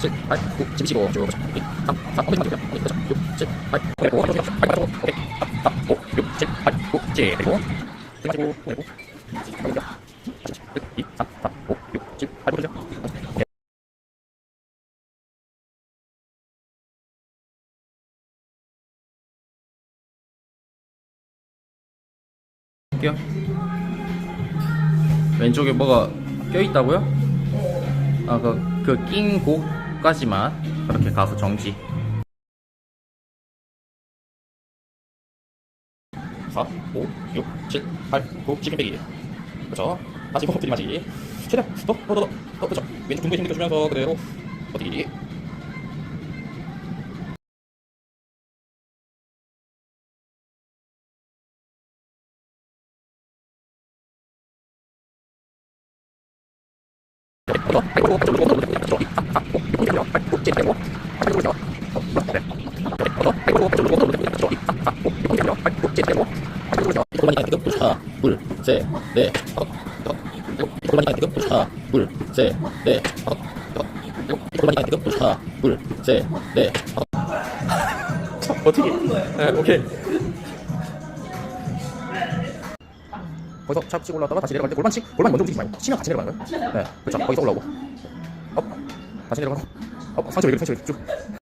7, 8, 9, 10, 15, 쭉, 그렇죠. 2, 3, 4, 엉덩이 맞추고요. 엉덩이, 그렇죠. 6, 7, 8, 그리고 오른쪽, 팔 맞추고, 오케이. 3, 4, 5, 6, 7, 8, 9, 10, 그리고 등 맞추고, 그리고 6, 2, 3, 4, 5, 6, 7, 8, 그렇죠. 오케이. 할게요. 왼쪽에 뭐가 껴 있다고요? 아, 그, 그, 낀 곳까지만 그렇게 가서 정지. 4, 5, 6, 7, 8, 9, 10 빼기. 그렇죠. 다시 호흡 들이마시기. 최대한 더, 더, 더, 더, 더, 그렇죠. 왼쪽 등부에 힘 느껴주면서 그대로 버티기. 어떻게? 네, 오케이. 거기서 차 치고 올라왔다가 다시 내려갈 때 골반 치 골반 먼저 움직이지 말고 치면 같이 내려가는 거예요. 네, 그렇죠. 거기서 올라오고, 업, 다시 내려가고, 업, 상체 왜 이렇게 상체 왜 이렇게 쭉.